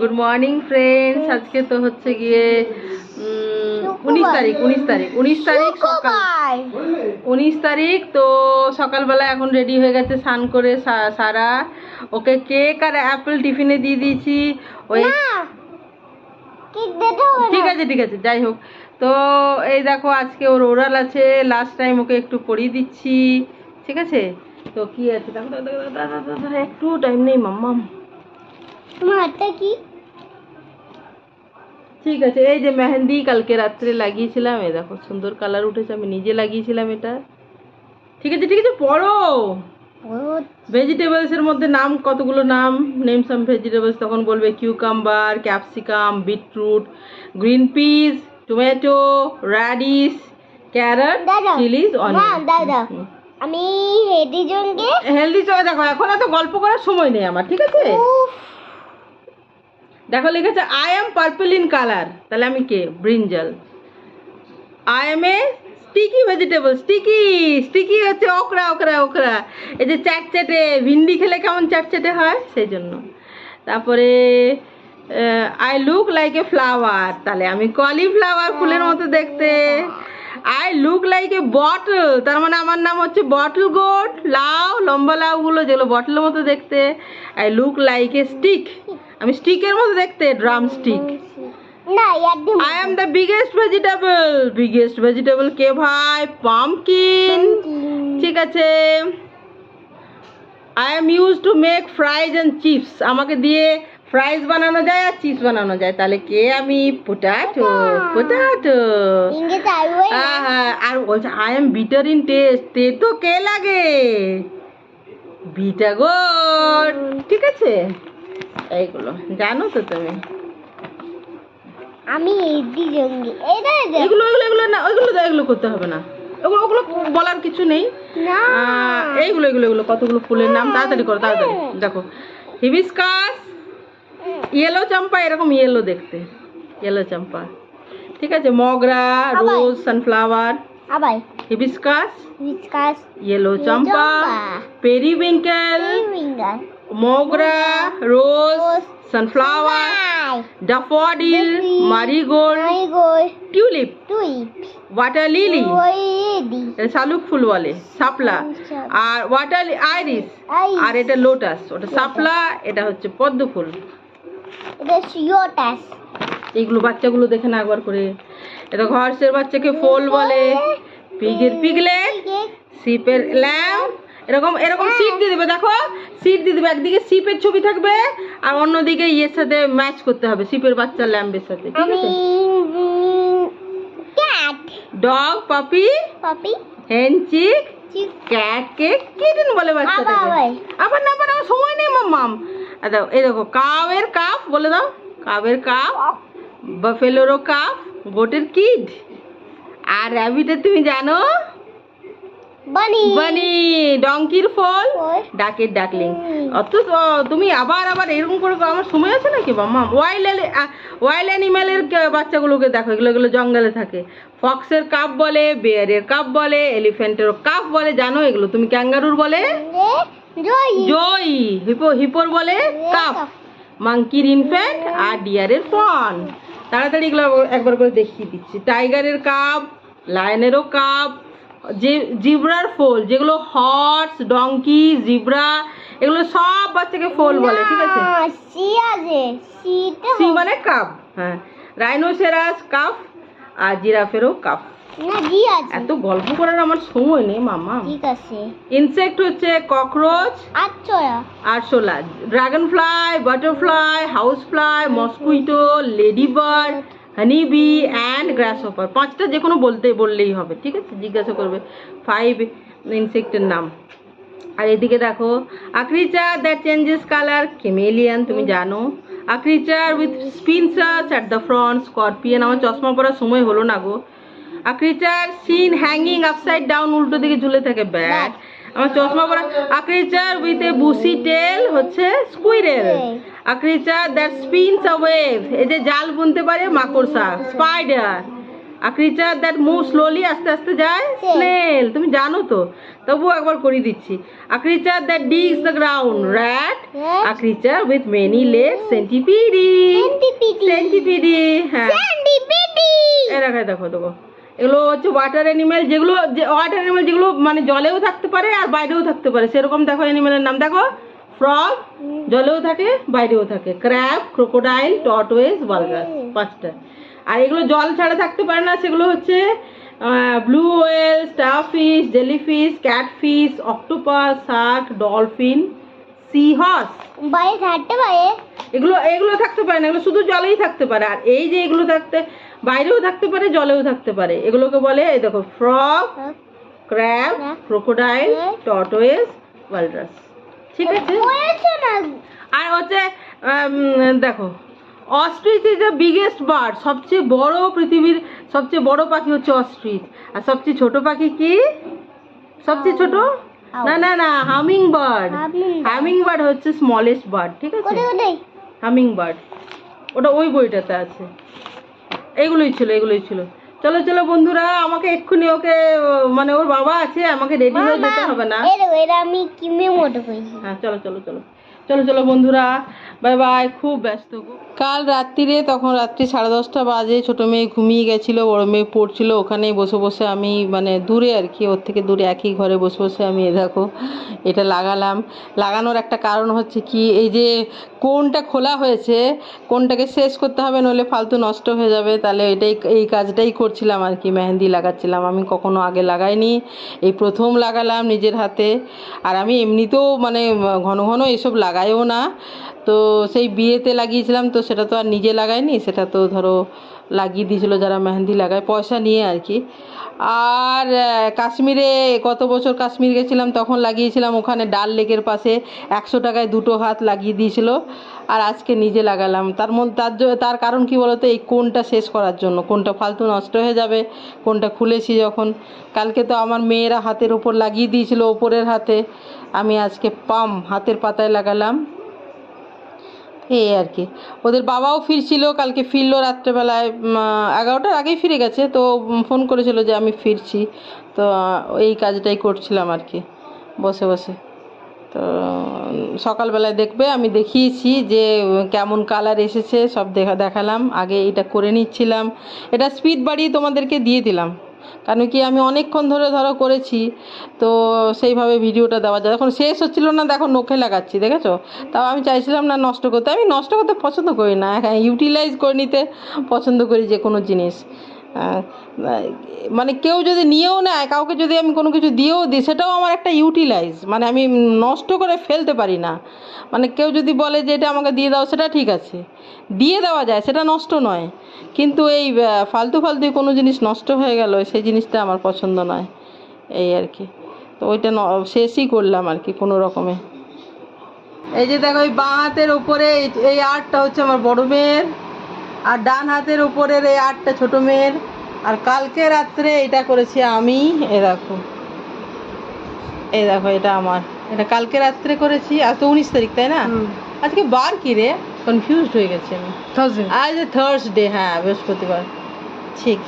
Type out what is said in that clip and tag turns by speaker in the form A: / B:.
A: Good morning friends আজকে তো হচ্ছে গিয়ে উনিশ তারিখ উনিশ তারিখ উনিশ তারিখ সকাল উনিশ তারিখ তো সকালবেলা এখন রেডি হয়ে গেছে স্নান করে সারা। ওকে কেক আর অ্যাপেল টিফিনে দিয়ে দিয়েছি। ওই ঠিক আছে ঠিক আছে যাই হোক। তো এই দেখো আজকে ওর ওরাল আছে। লাস্ট টাইম ওকে একটু পড়িয়ে দিচ্ছি। ঠিক আছে? তো কি আছে? দেখো একটু টাইম নেই মাম্মাম।
B: তোমার হাতটা কি?
A: ঠিক আছে এই যে মেহেন্দি কালকে রাত্রে লাগিয়েছিলাম এই দেখো সুন্দর কালার উঠেছে আমি নিজে লাগিয়েছিলাম এটা। ঠিক আছে ঠিক আছে পড়ো। ভেজিটেবলস এর মধ্যে নাম কতগুলো নাম? নেম সাম ভেজিটেবলস তখন বলবে cucumber capsicum beetroot green peas tomato radish carrot chillies
B: মা, আমি জঙ্গে
A: হেলদি চলে দেখো এখন এত গল্প করার সময় নেই আমার ঠিক আছে? দেখো লিখেছে I am purple in colour তাহলে আমি কে? Brinjal. I am a sticky vegetable sticky sticky হচ্ছে ওকরা ওকরা ওকরা এই যে চ্যাটচ্যাটে, ভিন্ডি খেলে কেমন চ্যাটচ্যাটে হয়? সেই জন্য তারপরে I look like a flower তাহলে আমি কলিফ্লাওয়ার ফুলের মতো দেখতে। I look like a bottle তার মানে আমার নাম হচ্ছে বটল গোট লাউ, লম্বা লাউগুলো যেগুলো বটলের মতো দেখতে। I look like a stick আমি স্টিকের মতো দেখতে drumstick I am the biggest vegetable biggest vegetable কে ভাই? পামকিন ঠিক আছে। I am use to make fries and chips আমাকে দিয়ে ফ্রাইজ বানানো যায় আর চিপস বানানো যায়। তাহলে কে আমি? পোটাটো পোটাটো
B: ইংকে চাইবই
A: আর বলছে I am bitter in taste তে তো কে লাগে? বিটা গোড ঠিক আছে? এইগুলো। জানো তো তুমি?
B: আমি হেডি জঙ্গে
A: এগুলো এগুলো এগুলো না ওইগুলো তো এগুলো করতে হবে না। ওগুলো ওগুলো বলার কিছু নেই।
B: না।
A: এইগুলো এগুলো এগুলো কতগুলো ফুলের নাম? তাড়াতাড়ি করো তাড়াতাড়ি। দেখো হিবিস্কাস ইয়েলো চম্পা এরকম ইয়েলো দেখতে। ইয়েলো চম্পা ঠিক আছে মগরা রোজ সানফ্লাওয়ার
B: আবার।
A: Hibiscus
B: discuss
A: yellow champa periwinkle
B: finger
A: mogra rose sunflower daffodil marigold tulip water lily শালুক ফুল বলে শাপলা আর ওয়াটার আইরিস আর এটা লোটাস ওটা শাপলা এটা হচ্ছে পদ্ম ফুল। এইগুলো বাচ্চাগুলো দেখে না একবার করে। এটা ঘরসের বাচ্চাকে ফোল বলে। পিগের পিগলেট সিপের ল্যাম্প এরকম এরকম সিট দিয়ে দেবে দেখো। দেবে একদিকে সিপের ছবি থাকবে আর অন্যদিকে ইয়ের সাথে ম্যাচ করতে হবে সিপের বাচ্চা ল্যাম্পের সাথে ঠিক আছে? ডগ পাপি
B: পাপি
A: ক্যাট কিটেন বলে বাচ্চাটাকে?
B: আবার।
A: আবার না আবার আমার সময় নেই মাম্মাম এই দেখো কাবের কাপ বলে দাও কাবের কাপ বাফেলোরও কাপ গোটের কিড আর তুমি জানো
B: বানি
A: বানি ডঙ্কির ফল। ডাকের ডাকলিং। অত তুমি আবার আবার এরকম করে আমার সময় আছে নাকি মাম্মা? ওয়াইল্ড ওয়াইল্ড অ্যানিম্যালের বাচ্চাগুলোকে দেখো এগুলো এগুলো জঙ্গলে থাকে। ফক্সের কাপ বলে বেয়ারের কাপ বলে এলিফ্যান্টেরও কাপ বলে জানো এগুলো? তুমি ক্যাঙ্গারুর বলে?
B: জয়।
A: জই হিপো হিপোর বলে কাপ। মাংকির ইনফ্যান্ট আর ডিয়ারের ফন তাড়াতাড়ি এগুলো একবার করে দেখিয়ে দিচ্ছি। টাইগারের কাপ লায়নেরও কাপ যে জিব্রার ফোল যেগুলো হর্স ডঙ্কি জিব্রা এগুলো সব বাচ্চাকে ফোল বলে ঠিক আছে?
B: সি আছে
A: সি মানে কাপ হ্যাঁ। রাইনোসেরাস কাপ আর জিরাফেরও কাপ।
B: না
A: এত গল্প করার আমার সময় নেই মামা।
B: ঠিক আছে।
A: ইনসেক্ট হচ্ছে ককরোচ আরশোলা dragonfly butterfly housefly mosquito ladybird honey bee and grasshopper পাঁচটা যে কোনো বলতে, বললেই হবে, ঠিক আছে? জিজ্ঞাসা করবে। ফাইভ ইনসেক্টের নাম। আর এদিকে দেখো a creature that changes colour chameleon তুমি জানো। A creature with pincers at the front scorpion আমার চশমা পরার সময় হলো না গো। A creature seen hanging upside down উল্টো দিকে ঝুলে থাকে ব্যাট আমার চশমা পরা আক্রিচার উইথ এ বুসি টেল হচ্ছে squirrel a creature that spins a web এই যে জাল বুনতে পারে মাকড়সা spider a creature that move slowly আস্তে আস্তে যায় স্নেল তুমি জানো তো? তবুও একবার করিয়ে দিচ্ছি। A creature that digs the ground rat
B: Rat.
A: A creature with many legs centipede
B: centipede
A: হ্যাঁ।
B: সেন্টিপিডি
A: এই দেখো দেখো দেখো। এগুলো হচ্ছে ওয়াটার অ্যানিমেল যেগুলো যে ওয়াটার অ্যানিমেল যেগুলো মানে জলেও থাকতে পারে আর বাইরেও থাকতে পারে। সেরকম দেখো অ্যানিমেলের নাম। দেখো ফ্রগ জলেও থাকে বাইরেও থাকে। ক্র্যাব ক্রোকোডাইল টর্টোয়েস বালগাস পাঁচটা। আর এগুলো জল ছাড়া থাকতে পারে না। সেগুলো হচ্ছে blue whale starfish jellyfish catfish octopus shark dolphin seahorse
B: বাইরে থাকতে পারে
A: এগুলো এগুলো থাকতে পারে না। এগুলো শুধু জলেই থাকতে পারে। আর এই যে এগুলো থাকতে বাইরেও থাকতে পারে জলেও থাকতে পারে। এগুলোকে বলে এই দেখো frog crab crocodile
B: Crab.
A: Tortoise walrus ঠিক আছে? আর হচ্ছে দেখো ostrich is the biggest bird সবচেয়ে বড় পৃথিবীর সবচেয়ে বড় পাখি হচ্ছে অস্ট্রিচ আর সবচেয়ে ছোট পাখি কি? সবচেয়ে ছোট? না না না হামিং বার্ড হামিং। বার্ড হচ্ছে স্মলেস্ট বার্ড ঠিক আছে? হামিং বার্ড ওটা ওই বইটাতে আছে। এগুলোই ছিল এগুলোই ছিল। চলো চলো বন্ধুরা আমাকে এক্ষুনি ওকে মানে ওর বাবা আছে আমাকে রেডি হয়ে যেতে হবে না।
B: আমি কিমে
A: হ্যাঁ চলো চলো চলো। চলো চলো, বন্ধুরা বাই বাই খুব ব্যস্ত কাল রাত্রিরে, তখন রাত্রি সাড়ে দশটা বাজে, ছোটো মেয়ে ঘুমিয়ে গেছিল, বড় মেয়ে পড়ছিল, ওখানেই বসে বসে আমি মানে দূরে আর কি, ওর থেকে দূরে একই ঘরে বসে বসে আমি এ দেখো, এটা লাগালাম। লাগানোর একটা কারণ হচ্ছে কি, এই যে কোনটা খোলা হয়েছে, কোনটাকে শেষ করতে হবে, নইলে ফালতু নষ্ট হয়ে যাবে, তাহলে এটাই, এই কাজটাই করছিলাম আর কি, মেহেন্দি লাগাচ্ছিলাম। আমি কখনো আগে লাগাইনি, এই প্রথম লাগালাম নিজের হাতে, আর আমি এমনিতেও মানে ঘন ঘন এসব লাগাইও না। তো সেই বিয়েতে লাগিয়েছিলাম, তো সেটা তো আর নিজে লাগাইনি, সেটা তো ধরো লাগিয়ে দিয়েছিলো যারা মেহেন্দি লাগায়, পয়সা নিয়ে আর কি। আর কাশ্মীরে গত বছর কাশ্মীর গেছিলাম, তখন লাগিয়েছিলাম ওখানে ডাল লেকের পাশে একশো টাকায় দুটো হাত লাগিয়ে দিয়েছিল, আর আজকে নিজে লাগালাম। তার মধ্যে তার তার কারণ কি বলতো, এই কোনটা শেষ করার জন্য, কোনটা ফালতু নষ্ট হয়ে যাবে, কোনটা খুলেছি যখন। কালকে তো আমার মেয়েরা হাতের ওপর লাগিয়ে দিয়েছিল, ওপরের হাতে। আমি আজকে পাম, হাতের পাতায় লাগালাম। এই আর কি। ওদের বাবাও ফিরছিল, কালকে ফিরলো রাত্রেবেলায় এগারোটার আগেই ফিরে গেছে, তো ফোন করেছিল যে আমি ফিরছি। তো, এই কাজটাই করছিলাম আর কি, বসে বসে। তো, সকালবেলায় দেখবে, আমি দেখিয়েছি যে, কেমন কালার এসেছে, সব দেখা, দেখালাম, আগে এটা করে নিচ্ছিলাম। এটা স্পিড বাড়িয়ে তোমাদেরকে দিয়ে দিলাম। কারণ কি আমি অনেকক্ষণ ধরে ধরো করেছি, তো সেইভাবে ভিডিওটা দেওয়া যায়। এখন শেষ হচ্ছিল না, দেখো নখে লাগাচ্ছি, দেখেছ? তাও আমি চাইছিলাম না নষ্ট করতে। আমি নষ্ট করতে পছন্দ করি না হ্যাঁ ইউটিলাইজ করে নিতে পছন্দ করি যে কোনো জিনিস। মানে কেউ যদি নিয়েও নেয়, কাউকে যদি আমি কোনো কিছু দিয়েও দিই, সেটাও আমার একটা ইউটিলাইজ মানে আমি নষ্ট করে ফেলতে পারি না। মানে কেউ যদি বলে যে এটা আমাকে দিয়ে দাও, সেটা ঠিক আছে। দিয়ে দেওয়া যায়, সেটা নষ্ট নয়। কিন্তু এই ফালতু ফালতু কোনো জিনিস নষ্ট হয়ে গেল, সেই জিনিসটা আমার পছন্দ নয়। এই আর কি। তো ওইটা শেষই করলাম আর কি কোনো রকমে। এই যে দেখো ওই বাঁ হাতের এই- এই আর্টটা হচ্ছে আমার বড় মেয়ের। আর ডান হাতের ওপরের এই আটটা ছোট মেয়ের। আর কালকে রাত্রে এটা করেছি আমি এ দেখো। এই দেখো এটা আমার। এটা কালকে রাত্রে করেছি আর তো উনিশ তারিখ তাই না? আজকে বার কি রে? কনফিউজড হয়ে গেছি আমি। আজ থার্সডে হ্যাঁ বৃহস্পতিবার। ঠিক।